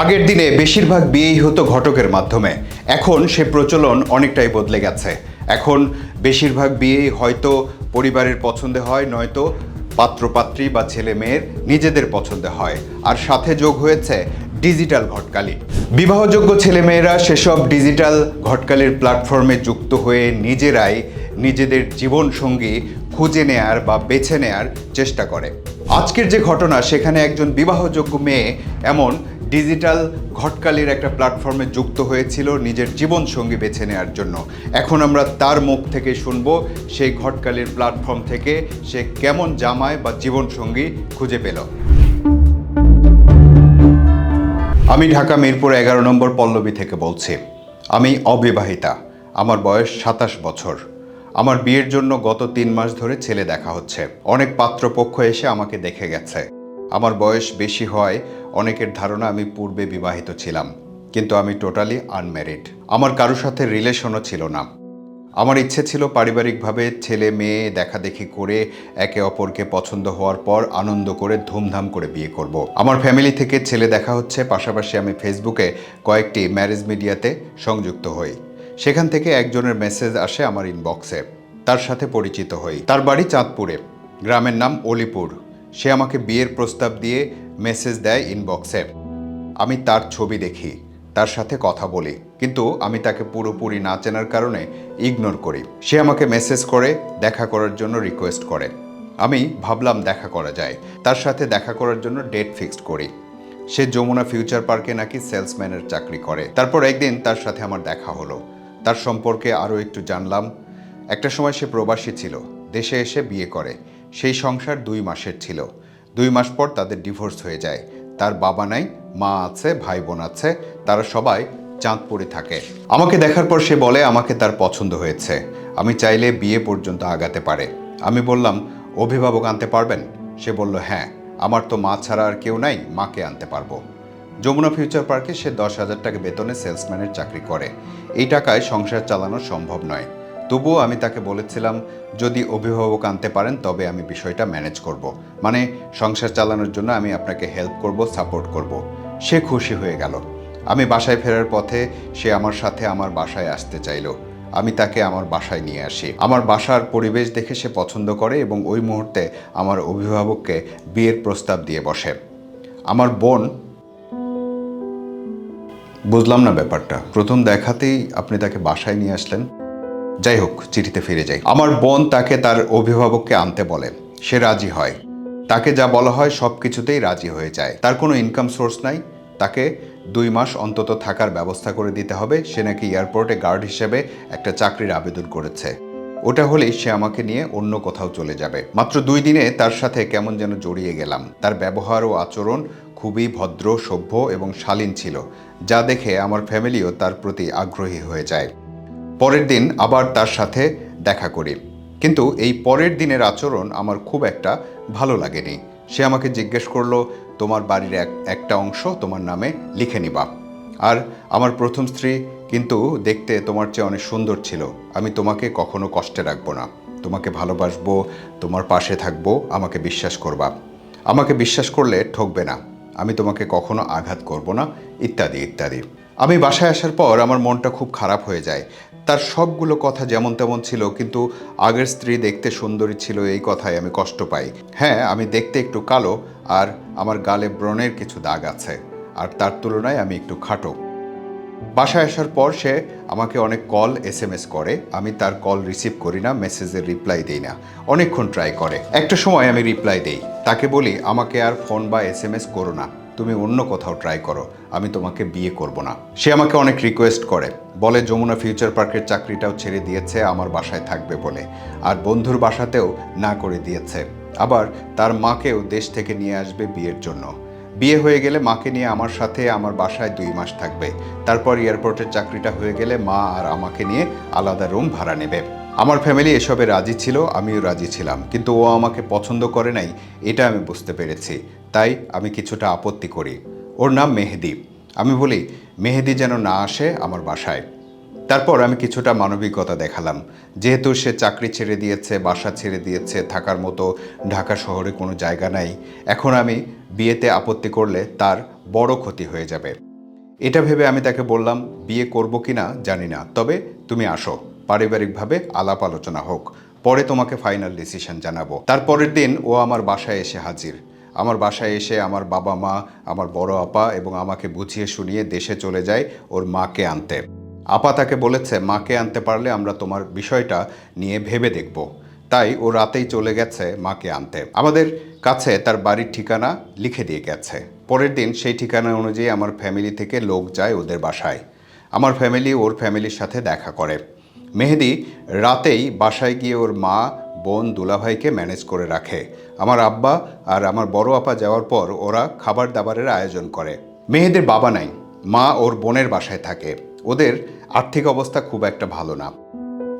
আগের দিনে বেশিরভাগ বিয়েই হতো ঘটকের মাধ্যমে। এখন সে প্রচলন অনেকটাই বদলে গেছে। এখন বেশিরভাগ বিয়েই হয়তো পরিবারের পছন্দে হয়, নয়তো পাত্রপাত্রী বা ছেলে মেয়ের নিজেদের পছন্দে হয়। আর সাথে যোগ হয়েছে ডিজিটাল ঘটকালি। বিবাহযোগ্য ছেলেমেয়েরা সেসব ডিজিটাল ঘটকালির প্ল্যাটফর্মে যুক্ত হয়ে নিজেরাই নিজেদের জীবনসঙ্গী খুঁজে নেয়ার বা বেছে নেয়ার চেষ্টা করে। আজকের যে ঘটনা, সেখানে একজন বিবাহযোগ্য মেয়ে এমন ডিজিটাল ঘটকালির একটা প্ল্যাটফর্মে যুক্ত হয়েছিল, নিজের জীবনসঙ্গী বেছে নেওয়ার জন্য। এখন আমরা তার মুখ থেকে শুনব, সেই ঘটকালির প্ল্যাটফর্ম থেকে সে কেমন জামায় বা জীবনসঙ্গী খুঁজে পেল। আমি ঢাকা মিরপুর এগারো নম্বর পল্লবী থেকে বলছি, আমি অবিবাহিতা, আমার বয়স সাতাশ বছর। আমার বিয়ের জন্য গত তিন মাস ধরে ছেলে দেখা হচ্ছে। অনেক পাত্রপক্ষ এসে আমাকে দেখে গেছে। আমার বয়স বেশি হয় অনেকের ধারণা আমি পূর্বে বিবাহিত ছিলাম, কিন্তু আমি টোটালি আনম্যারিড আমার কারোর সাথে রিলেশনও ছিল না। আমার ইচ্ছে ছিল পারিবারিকভাবে ছেলে মেয়ে দেখাদেখি করে একে অপরকে পছন্দ হওয়ার পর আনন্দ করে ধুমধাম করে বিয়ে করব। আমার ফ্যামিলি থেকে ছেলে দেখা হচ্ছে, পাশাপাশি আমি ফেসবুকে কয়েকটি ম্যারেজ মিডিয়াতে সংযুক্ত হই। সেখান থেকে একজনের মেসেজ আসে আমার ইনবক্সে তার সাথে পরিচিত হই। তার বাড়ি চাঁদপুরে। গ্রামের নাম অলিপুর। সে আমাকে বিয়ের প্রস্তাব দিয়ে মেসেজ দেয় ইনবক্সে আমি তার ছবি দেখি, তার সাথে কথা বলি, কিন্তু আমি তাকে পুরোপুরি না চেনার কারণে ইগনোর করি। সে আমাকে মেসেজ করে, দেখা করার জন্য রিকোয়েস্ট করে। আমি ভাবলাম দেখা করা যায়, তার সাথে দেখা করার জন্য ডেট ফিক্সড করি। সে যমুনা ফিউচার পার্কে নাকি সেলসম্যানের চাকরি করে। তারপর একদিন তার সাথে আমার দেখা হলো। তার সম্পর্কে আরও একটু জানলাম। একটা সময় সে প্রবাসী ছিল, দেশে এসে বিয়ে করে। সেই সংসার দুই মাসের ছিল। দুই মাস পর তাদের ডিভোর্স হয়ে যায়। তার বাবা নাই, মা আছে, ভাই বোন আছে, তারা সবাই চাঁদপুরে থাকে। আমাকে দেখার পর সে বলে, আমাকে তার পছন্দ হয়েছে। আমি চাইলে বিয়ে পর্যন্ত আগাতে পারে। আমি বললাম, অভিভাবক আনতে পারবেন? সে বলল হ্যাঁ আমার তো মা ছাড়া আর কেউ নাই, মাকে আনতে পারব। যমুনা ফিউচার পার্কে সে দশ হাজার টাকা বেতনে সেলসম্যানের চাকরি করে। এই টাকায় সংসার চালানো সম্ভব নয়। তবুও আমি তাকে বলেছিলাম, যদি অভিভাবক আনতে পারেন, তবে আমি বিষয়টা ম্যানেজ করব। মানে সংসার চালানোর জন্য আমি আপনাকে হেল্প করব, সাপোর্ট করব। সে খুশি হয়ে গেল। আমি বাসায় ফেরার পথে সে আমার সাথে আমার বাসায় আসতে চাইলো। আমি তাকে আমার বাসায় নিয়ে আসি। আমার বাসার পরিবেশ দেখে সে পছন্দ করে এবং ওই মুহূর্তে আমার অভিভাবককে বিয়ের প্রস্তাব দিয়ে বসে। আমার বোন বুঝলাম না ব্যাপারটা। প্রথম দেখাতেই আপনি তাকে বাসায় নিয়ে আসলেন। যাই হোক, চিঠিতে ফিরে যাই। আমার বোন তাকে তার অভিভাবককে আনতে বলে। সে রাজি হয়। তাকে যা বলা হয় সব কিছুতেই রাজি হয়ে যায়। তার কোনো ইনকাম সোর্স নাই। তাকে দুই মাস অন্তত থাকার ব্যবস্থা করে দিতে হবে। সে নাকি এয়ারপোর্টে গার্ড হিসেবে একটা চাকরির আবেদন করেছে। ওটা হলেই সে আমাকে নিয়ে অন্য কোথাও চলে যাবে। মাত্র দুই দিনে তার সাথে কেমন যেন জড়িয়ে গেলাম। তার ব্যবহার ও আচরণ খুবই ভদ্র, সভ্য এবং শালীন ছিল, যা দেখে আমার ফ্যামিলিও তার প্রতি আগ্রহী হয়ে যায়। পরের দিন আবার তার সাথে দেখা করি। কিন্তু এই পরের দিনের আচরণ আমার খুব একটা ভালো লাগেনি। সে আমাকে জিজ্ঞেস করল, তোমার বাড়ির এক, একটা অংশ তোমার নামে লিখে নিবা। আর আমার প্রথম স্ত্রী কিন্তু দেখতে তোমার চেয়ে অনেক সুন্দর ছিল। আমি তোমাকে কখনো কষ্টে রাখব না। তোমাকে ভালোবাসবো, তোমার পাশে থাকব, আমাকে বিশ্বাস করবা। আমাকে বিশ্বাস করলে ঠকবে না। আমি তোমাকে কখনো আঘাত করব না, ইত্যাদি ইত্যাদি। আমি বাসায় আসার পর আমার মনটা খুব খারাপ হয়ে যায়। তার সবগুলো কথা যেমন তেমন ছিল, কিন্তু আগের স্ত্রী দেখতে সুন্দরী ছিল এই কথায় আমি কষ্ট পাই। হ্যাঁ আমি দেখতে একটু কালো আর আমার গালে ব্রণের কিছু দাগ আছে আর তার তুলনায় আমি একটু খাটো। বাসায় আসার পর সে আমাকে অনেক কল এস এম এস করে। আমি তার কল রিসিভ করি না মেসেজের রিপ্লাই দিই না। অনেকক্ষণ ট্রাই করে। একটা সময় আমি রিপ্লাই দিই। তাকে বলি, আমাকে আর ফোন বা এস এম এস করো না। তুমি অন্য কোথাও ট্রাই করো। আমি তোমাকে বিয়ে করব না। সে আমাকে অনেক রিকোয়েস্ট করে। বলে, যমুনা ফিউচার পার্কের চাকরিটাও ছেড়ে দিয়েছে, আমার বাসায় থাকবে বলে। আর বন্ধুর বাসাতেও না করে দিয়েছে। আবার তার মাকেও দেশ থেকে নিয়ে আসবে বিয়ের জন্য। বিয়ে হয়ে গেলে মাকে নিয়ে আমার সাথে আমার বাসায় দুই মাস থাকবে। তারপর এয়ারপোর্টের চাকরিটা হয়ে গেলে মা আর আমাকে নিয়ে আলাদা রুম ভাড়া নেবে। আমার ফ্যামিলি এসবে রাজি ছিল, আমিও রাজি ছিলাম। কিন্তু ও আমাকে পছন্দ করে নাই, এটা আমি বুঝতে পেরেছি। তাই আমি কিছুটা আপত্তি করি। ওর নাম মেহেদি। আমি বলি, মেহেদি যেন না আসে আমার বাসায়। তারপর আমি কিছুটা মানবিকতা দেখালাম। যেহেতু সে চাকরি ছেড়ে দিয়েছে, বাসা ছেড়ে দিয়েছে, থাকার মতো ঢাকা শহরে কোনো জায়গা নাই, এখন আমি বিয়েতে আপত্তি করলে তার বড় ক্ষতি হয়ে যাবে। এটা ভেবে আমি তাকে বললাম, বিয়ে করব কি না জানি না, তবে তুমি আসো। পারিবারিকভাবে আলাপ আলোচনা হোক। পরে তোমাকে ফাইনাল ডিসিশন জানাব। তারপরের দিন ও আমার বাসায় এসে হাজির। আমার বাসায় এসে আমার বাবা মা, আমার বড় আপা এবং আমাকে বুঝিয়ে শুনিয়ে দেশে চলে যায় ওর মাকে আনতে। আপা তাকে বলেছে, মাকে আনতে পারলে আমরা তোমার বিষয়টা নিয়ে ভেবে দেখব। তাই ও রাতেই চলে গেছে মাকে আনতে। আমাদের কাছে তার বাড়ির ঠিকানা লিখে দিয়ে গেছে। পরের দিন সেই ঠিকানা অনুযায়ী আমার ফ্যামিলি থেকে লোক যায় ওদের বাসায়। আমার ফ্যামিলি ওর ফ্যামিলির সাথে দেখা করে। মেহেদি রাতেই বাসায় গিয়ে ওর মা বোন দুলাভাইকে ম্যানেজ করে রাখে। আমার আব্বা আর আমার বড় আপা যাওয়ার পর ওরা খাবার দাবারের আয়োজন করে। মেহেদির বাবা নাই, মা ওর বোনের বাসায় থাকে। ওদের আর্থিক অবস্থা খুব একটা ভালো না।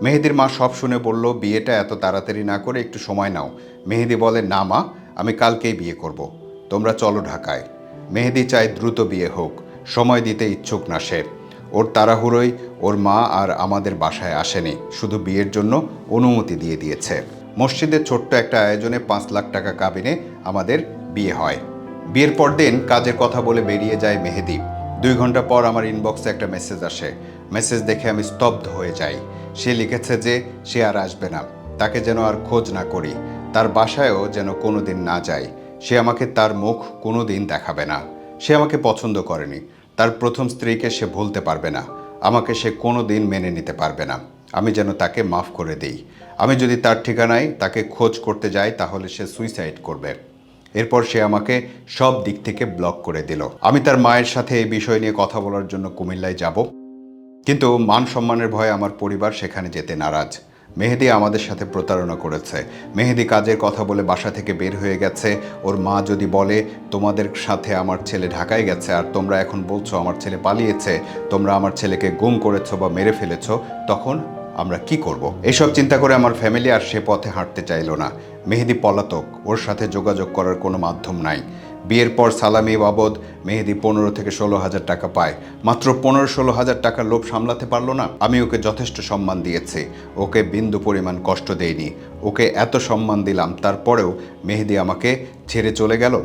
মেহেদির মা সব শুনে বলল, বিয়েটা এত তাড়াতাড়ি না করে একটু সময় নাও। মেহেদি বলে, না মা, আমি কালকেই বিয়ে করব। তোমরা চলো ঢাকায়। মেহেদি চায় দ্রুত বিয়ে হোক। সময় দিতে ইচ্ছুক না সে। ওর তাড়াহুড়োই ওর মা আর আমাদের বাসায় আসেনি, শুধু বিয়ের জন্য অনুমতি দিয়ে দিয়েছে। মসজিদের ছোট্ট একটা আয়োজনে পাঁচ লাখ টাকা কাবিনে আমাদের বিয়ে হয়। বিয়ের পর দিন কাজের কথা বলে বেরিয়ে যায় মেহেদি। দুই ঘণ্টা পর আমার ইনবক্সে একটা মেসেজ আসে। মেসেজ দেখে আমি স্তব্ধ হয়ে যাই। সে লিখেছে যে, সে আর আসবে না। তাকে যেন আর খোঁজ না করি। তার বাসায়ও যেন কোনো দিন না যাই। সে আমাকে তার মুখ কোনো দিন দেখাবে না। সে আমাকে পছন্দ করেনি। তার প্রথম স্ত্রীকে সে ভুলতে পারবে না। আমাকে সে কোনো দিন মেনে নিতে পারবে না। আমি যেন তাকে মাফ করে দিই। আমি যদি তার ঠিকানায় তাকে খোঁজ করতে যাই, তাহলে সে সুইসাইড করবে। এরপর সে আমাকে সব দিক থেকে ব্লক করে দিল। আমি তার মায়ের সাথে এই বিষয় নিয়ে কথা বলার জন্য কুমিল্লায় যাব। কিন্তু মান সম্মানের ভয়ে আমার পরিবার সেখানে যেতে নারাজ। মেহেদি আমাদের সাথে প্রতারণা করেছে। মেহেদি কাজের কথা বলে বাসা থেকে বের হয়ে গেছে। ওর মা যদি বলে, তোমাদের সাথে আমার ছেলে ঢাকায় গেছে আর তোমরা এখন বলছো আমার ছেলে পালিয়েছে, তোমরা আমার ছেলেকে গুম করেছ বা মেরে ফেলেছো, তখন আমরা কি করব। এসব চিন্তা করে আমার ফ্যামিলি আর সে পথে হাঁটতে চাইলো না। মেহেদি পলাতক, ওর সাথে যোগাযোগ করার কোনো মাধ্যম নাই। বিয়ের পর সালামি বাবদ মেহেদি পনেরো থেকে ষোলো হাজার টাকা পায়। মাত্র পনেরো ষোলো হাজার টাকার লোভ সামলাতে পারল না। আমি ওকে যথেষ্ট সম্মান দিয়েছি। ওকে বিন্দু পরিমাণ কষ্ট দেইনি। ওকে এত সম্মান দিলাম, তারপরেও মেহেদি আমাকে ছেড়ে চলে গেল।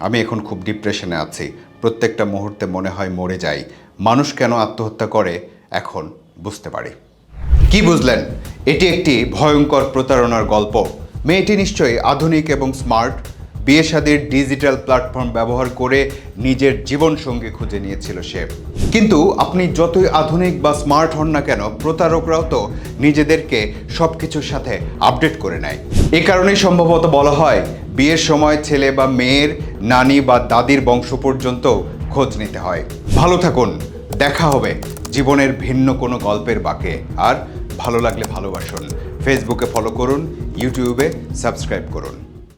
আমি এখন খুব ডিপ্রেশনে আছি। প্রত্যেকটা মুহূর্তে মনে হয় মরে যাই। মানুষ কেন আত্মহত্যা করে, এখন বুঝতে পারি। কি বুঝলেন? এটি একটি ভয়ঙ্কর প্রতারণার গল্প। মেয়েটি নিশ্চয়ই আধুনিক এবং স্মার্ট। বিয়ে ডিজিটাল প্ল্যাটফর্ম ব্যবহার করে নিজের জীবনসঙ্গী খুঁজে নিয়েছিল সে। কিন্তু আপনি যতই আধুনিক বা স্মার্ট হন না কেন, প্রতারকরাও তো নিজেদেরকে সব কিছুর সাথে আপডেট করে নেয়। এ কারণেই সম্ভবত বলা হয়, বিয়ের সময় ছেলে বা মেয়ের নানি বা দাদির বংশ পর্যন্ত খোঁজ নিতে হয়। ভালো থাকুন, দেখা হবে জীবনের ভিন্ন কোনো গল্পের বাঁকে। আর ভালো লাগলে ভালোবাসুন। ফেসবুকে ফলো করুন, ইউটিউবে সাবস্ক্রাইব করুন।